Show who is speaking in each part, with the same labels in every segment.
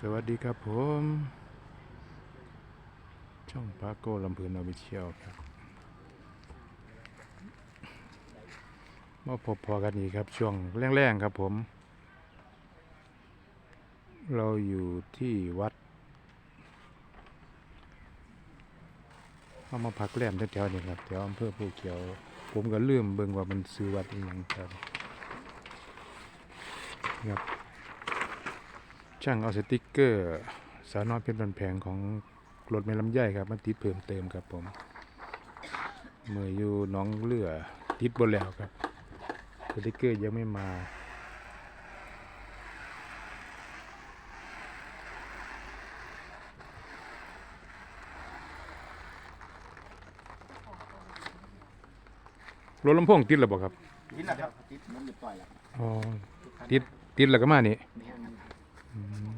Speaker 1: สวัสดีครับผม ช่องปาโก้ลำพูนอวิเชียลครับมาพบพอกันอีกครับ ช่วงแรงๆครับผม เราอยู่ที่วัดเอามาพักแรมแถวๆนี้ครับแถวอำเภอภูเขียว ผมก็ลืมเบิ่งว่ามันซื้อวัดอีหยังครับครับ ช่างเอาสติกเกอร์สาวน้อยเพชรบันแพงของรถเมลำไยครับมาติดเพิ่มเติมครับผมเมื่ออยู่หน้องเลือติดบนแล้วครับสติกเกอร์ยังไม่มารถลำโพงติดแล้วบ่ครับ
Speaker 2: ติดแล้วครับติดมันเรียบร้อยแล้ว
Speaker 1: อ๋อติดติดแล้วก็มานี่
Speaker 2: นี่ครับ
Speaker 1: อืม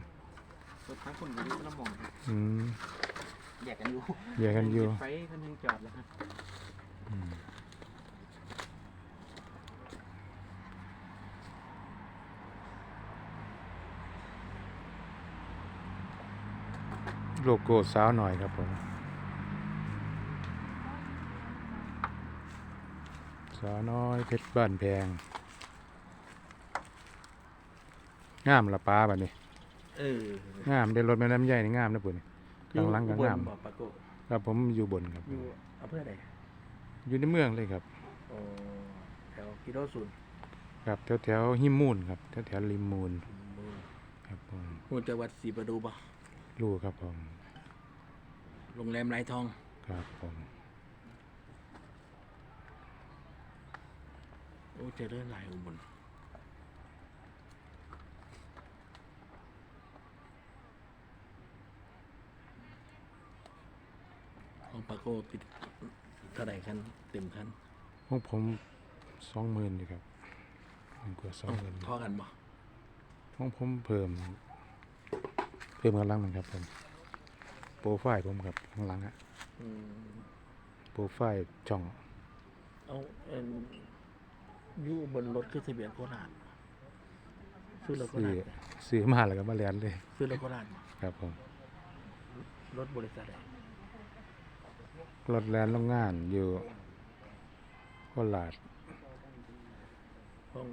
Speaker 2: รถทั้งค นอยู่นี่ละมอง
Speaker 1: อืม
Speaker 2: แยกกันอยู่
Speaker 1: แยกกันอยู่
Speaker 2: ไฟคันหนึงจอดแล้วครับ
Speaker 1: โลโก้สาวหน่อยครับผม สาวน้อยเพชรบ้านแพง งามละป้าบัดนี้
Speaker 2: เอองา
Speaker 1: มได้รถแม่น้ำใหญ่นี่งามนะปุ่นข้างหลังก็งาม
Speaker 2: บ่ปะโก
Speaker 1: ครับผมอยู่บนครับ
Speaker 2: อยู่อำเภอใด
Speaker 1: อยู่ในเมืองเลยครับ
Speaker 2: โอ้แถวกิโลศูนย์
Speaker 1: ครับแถวแถวๆหิมมูนครับแถวแถวๆริมมูลครับผม
Speaker 2: มูลจังหวัดศรีประดูป่ะ
Speaker 1: รู้ครับผม
Speaker 2: โรงแรมไรทอง
Speaker 1: ครับผม
Speaker 2: โอ้เจริญหลายอุบล ของปะโกติดเท่าไหร่คันเต็มคัน
Speaker 1: ของผมสองหมื่นอยู่ครับมันกว่าสองหมื่น
Speaker 2: ท่อกันบ่
Speaker 1: ของผมเพิ่ม เพิ่มข้างหลังมันครับผมโปรไฟล์ผมครับข้างหลังฮะ
Speaker 2: อืม
Speaker 1: โปรไฟล์ช่อง
Speaker 2: เอาเอ็นอยู่บนรถคือทะเบียนโคราชซื้อรถโค
Speaker 1: ซื้อ
Speaker 2: ราช
Speaker 1: ซื้อมาแล้วก็มาเรียนเลย
Speaker 2: ซื้อรถโคราชบ่
Speaker 1: ครับผม
Speaker 2: รถบริษัทใด
Speaker 1: ร ถแลนโรงงานอยู่โคราช
Speaker 2: ห้อง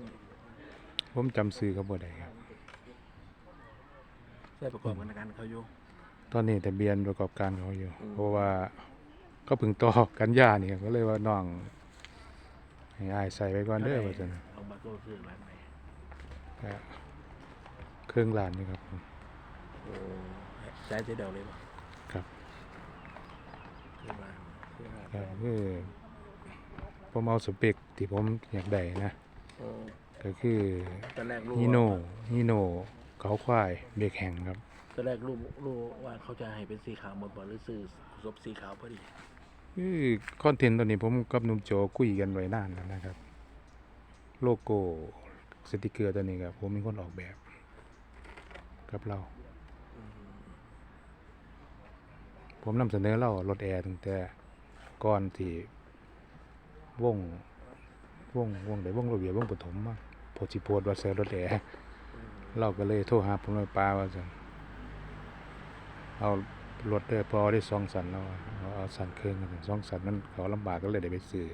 Speaker 1: ผมจำซื้อเขาบ่ได้ครับ
Speaker 2: ใช้ประกอบการเขาอยู่
Speaker 1: ตอนนี้แต่เบียนประกอบการเขาอยู่
Speaker 2: อืม
Speaker 1: เพราะว่าเขาเพึ่งต่อกันยานี่ครับก็เลยว่าน้องให้อายใส่ไว้ก่อนเด้อว่าซั่น
Speaker 2: เอาบัตรโก้ซื้อร้านไหน
Speaker 1: ก็เครื่องล้านนี่ครับผม
Speaker 2: โอ้ใช้เจ๊เดียวเลยป่ะ
Speaker 1: ครับ
Speaker 2: ซื้อร้านซื้อร้าน
Speaker 1: ก็คือผมเอาสเปคที่ผมอยากได้นะ
Speaker 2: โอ้
Speaker 1: ก็คือ
Speaker 2: ตอนแรกรู้
Speaker 1: ฮีโน่
Speaker 2: ว่า
Speaker 1: ฮีโน่เขาควายเบรกแห่งครับ
Speaker 2: ตอนแรกรู้รู้ว่าเขาจะให้เป็นสีขาวหมดบ่หรือซื้อซบสีขาวพอดี
Speaker 1: คือคอนเทนต์ตัวนี้ผมกับหนุ่มโจคุยกันไว้นานแล้วนะครับ โลโก้สติกเกอร์ตัวนี้ครับผมมีคนออกแบบกับเรา ผมนำเสนอเรารถแอร์ตั้งแต่ ก่อนที่วงวงวงไหนวงระเบียบวงปฐมมาโพธิโพดว่าเซอรถแอร์เราก็เลยโทรหาผมว่าป้าว่าจังเอารถเด้อพอได้สองสันแล้วเอาเอาสันเครื่องกันสองสันมันเขาลำบากก็เลยได้ไปซื้อ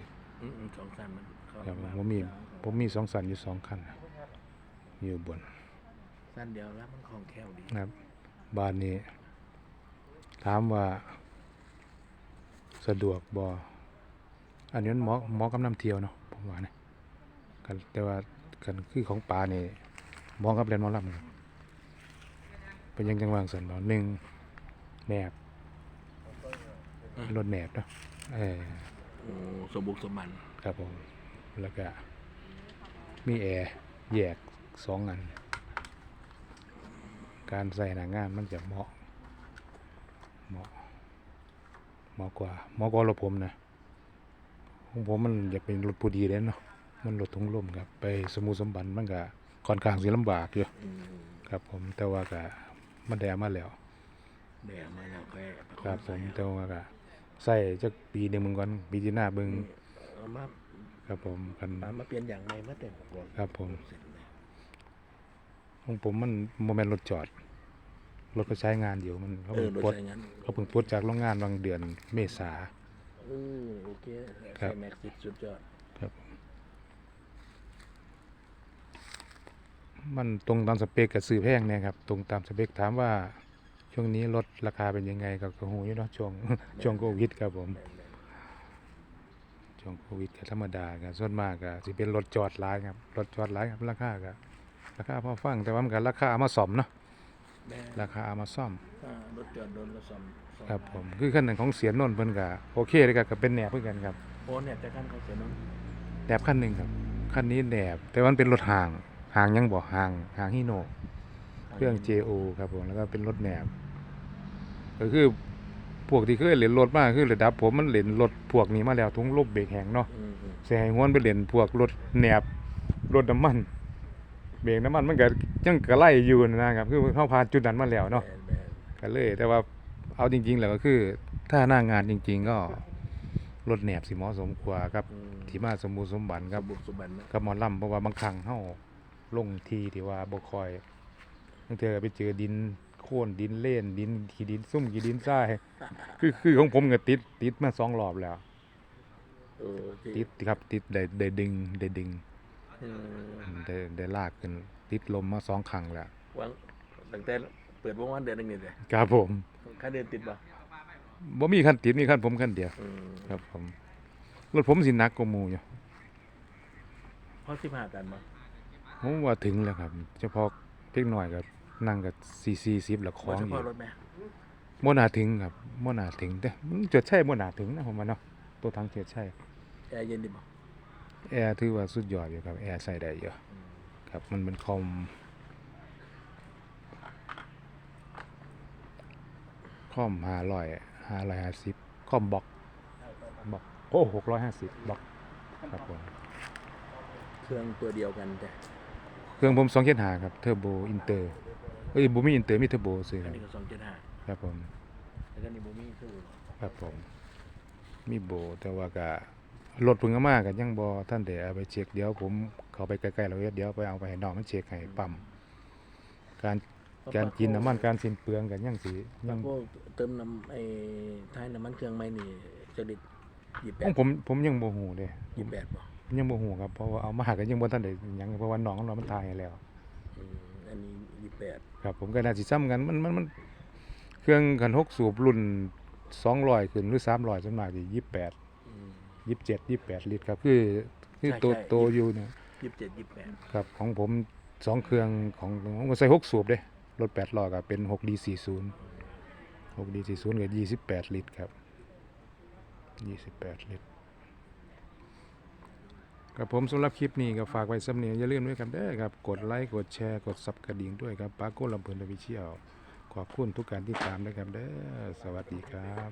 Speaker 2: อืมๆสองสันมันเขา
Speaker 1: ครับาผมมีผมมีสองสันอยู่สองคันอยู่บน
Speaker 2: สั้นเดียวแล้วมันของแคล่วดี
Speaker 1: นะครับ บ้านนี้ ถามว่า สะดวกบ่อันนี้มันเหมาะเหมาะกับน้ำเที่ยวเนาะผมว่านะกันแต่ว่ากันคือของป่านี่เหมองกับเรียนหมอลำครับเป็นยังจังหวางสันบ่หนึ่งแหนบรถแหนบเนาะเออ
Speaker 2: โอ้สมบุกสมบัน
Speaker 1: ครับผม แล้วก็มีแอร์แยกสองอัน การใส่หน้างานมันจะเหมาะเหมาะเห มาะกว่าเหมาะกว่ารถผมนะของผมมันอยากเป็นรถผู้ดีเลยเนาะมันรถทุงลมครับ ไปสมุทรสมบันมันก็ค่อนข้างสิลำบากอยู่
Speaker 2: อืม
Speaker 1: ครับผมแต่ว่าก็มันแดมาแล้ว
Speaker 2: แดงมาแล้วค่อยประ
Speaker 1: ครับผ
Speaker 2: ใส่
Speaker 1: มแต่ว่าก็ใส่จักปีหนึ่งมึงก่อนปีที่หน้าเบิ่ง
Speaker 2: เอามา
Speaker 1: ครับผมกัน
Speaker 2: เอามาเปลี่ยนอย่างไรมาเต็มบอก
Speaker 1: ครับผม
Speaker 2: เสร็จเลย
Speaker 1: ของผมมันโมเมนต์รถจอด รถก็ใช้งานอยู่มันเขา
Speaker 2: เอ
Speaker 1: เพิ่
Speaker 2: องรถ
Speaker 1: ปลด
Speaker 2: ใช้งาน
Speaker 1: เขาเพิ่งปลดจากโรงงานบางเดือนเมษา
Speaker 2: เออโอเค
Speaker 1: ครั
Speaker 2: ใช้
Speaker 1: บ
Speaker 2: แม็กซิสสุดยอด
Speaker 1: ครับมันตรงตามสเปคกับซื้อแพงเนี่ยครับ ตรงตามสเปคถามว่า ช่วงนี้รถราคาเป็นยังไงก็กระหูอยู่เนาะช่วง ช่วงโควิดครับผม ช่วงโควิดก็ธรรมดาครับส่วนมากก็สิเป็นรถจอดหลายครับรถจอดหลายครับราคาก็ราคาพอฟังแต่ว่ามันก็ราคาเอามาซ่อมเนาะ
Speaker 2: แม่
Speaker 1: ราคาเอามาซ่อม
Speaker 2: อ่ารถจอดโดนกระสอมสอ
Speaker 1: ครับผมคือคันหนึ่งของเสียนนท์เพิ่นก็โอเคเลยครับก็เป็นแหนบเพื่อนกันครับ
Speaker 2: โอ้เนี่ยจะขั้นเขาเสียเน้อง
Speaker 1: แหนบคันหนึ่งครับคันนี้แหนบแต่ว่ามันเป็นรถห่างห่างยังบ่ห่างห่างฮิโนเครื่อง JO ครับผมแล้วก็เป็นรถแหนบก็คือพวกที่เคยเล่นรถมาคือระดับ ผมมันเล่นรถพวกนี้มาแล้วทุงลบเบรกแห้งเนาะ
Speaker 2: อืมอืม
Speaker 1: สิให้ฮ้วนไปเล่นพวกรถแหนบรถน้ำมัน เบรกน้ำมันมันก็ยังกระไล่อยู่นะครับคือเข้าผ่านจุดนั้นมาแล้วเนาะ
Speaker 2: แม่แม่
Speaker 1: ก็เลย แต่ว่าเอาจริง ๆ แล้วก็คือ ถ้าหน้างานจริง ๆ ก็รถแหนบสิเหมาะสมกว่ากับ
Speaker 2: อืม
Speaker 1: ที่มาสมบูรณ์สมบัน
Speaker 2: ค
Speaker 1: ค
Speaker 2: รั
Speaker 1: รั
Speaker 2: บบบุกสุบันนะ
Speaker 1: กับหมอลำเพราะว่าบางครั้งเฮาลงทีที่ว่าบ่ค่อยบางเทื่อก็ไปเจอดินโค่นดินเล่นดินขี้ดินซุ่มขี้ดินทรายคือคือของผมก็ติดติดมาสองรอบแล้ว
Speaker 2: เออที่
Speaker 1: ติดครับติดได้ได้ดึงได้ดึง
Speaker 2: เออ
Speaker 1: ได้ได้ลากขึ้นติดลมมาสองครั้งแล้ว
Speaker 2: วางตั้งแต่เปิดวงวันเดือนหนึงนี่เลย
Speaker 1: ครับผม
Speaker 2: ค่าเดือนติดบ่
Speaker 1: บ่มีคันติดมีคันผมคันเดียว
Speaker 2: อืม
Speaker 1: ครับผมรถผมสิหนักกว่าหมู่อยู่
Speaker 2: เพราะสิบห้าตันบ่
Speaker 1: ผมว่าถึงแล้วครับ เฉพาะเล็กน้อยก็นั่งกับ4 40แล้วค
Speaker 2: เพ
Speaker 1: ล้อง
Speaker 2: ราะเฉ
Speaker 1: อยู่
Speaker 2: พาะรถแม่
Speaker 1: บ่น่าถึงครับบ่น่าถึงแต่มันจดใช่บ่น่าถึงนะผมว่าเนาะตัวทางเกียรใช่
Speaker 2: แอร์เย็นดีบ่
Speaker 1: แอร์ถือว่าสุดยอดอยู่ครับ แอร์ใส่ได้เยอะครับมันเป็นคอมคอมห้าร้อยห้าร้อยห้าสิบคอมบ็อกบ็อกโอ้หกร้อยห้าสิบบ็อกครับผม
Speaker 2: เครื่องตัวเดียวกันแต่
Speaker 1: เครื่องผมสองเจ็ดหาครับเทอร์โบอินเตอร์เอ้ยบูมีอินเตอร์มีเทอร์โบซื้อค
Speaker 2: อัน
Speaker 1: รับ
Speaker 2: นี้ก็สองเจ็ดห้า
Speaker 1: ครับผม
Speaker 2: แล้วก็นี่บ่มีคือ
Speaker 1: ครับผมมีโบแต่ว่าก็ รถเพิ่งเอามากันยังบ่ท่านเดี๋ยวเอาไปเช็คเดี๋ยวผมเข้าไปใกล้ๆเราเดี๋ยวไปเอาไปให้น้องมันเช็คให้ปั๊มการการกินน้ำมันการสิ้นเปลืองกันยังสิยัง
Speaker 2: พวกเติมน้ำไอ้ท้ายน้ำมันเครื่องใหม่นี่จะลิตยี่แป
Speaker 1: ขอ
Speaker 2: ด
Speaker 1: งผมผมยังบ่ฮู้เด้
Speaker 2: ยี่แปดบ่
Speaker 1: ยังบ่ฮู้ครับเพราะว่าเอามากันยังบ่ทันได้หยังเพราะว่าน้องเรามันทายให้แล้ว
Speaker 2: อืมอันนี้ยี่แปด
Speaker 1: ครับ ผมก็น่าสิซ้ำกันมันมันมันเครื่องคันหกสูบรุ่น200ขึ้นหรือ300ส่วนมา กสิ28
Speaker 2: อืม
Speaker 1: 27 28ลิตรครับคือคือ
Speaker 2: ใช่
Speaker 1: โต
Speaker 2: ใช่
Speaker 1: โตอยู่เนี่ย
Speaker 2: ยี่สิบเจ็ดยี่สิบแปด
Speaker 1: ครับของผมสองเครื่องของผมก็ใส่หกสูบเด้รถ8ล้อก็เป็น 6D40 6D40 ก็28ลิตรครับ28ลิตรครับผมสำหรับคลิปนี้ก็ฝากไว้สำเนียงอย่าลืมด้วยครับเด้อครับกดไลค์กดแชร์กดซับกระดิ่งด้วยครับปาโก้ลำเพลินทวิเชียวขอบคุณทุกการติดตามด้วยครับเด้อสวัสดีครับ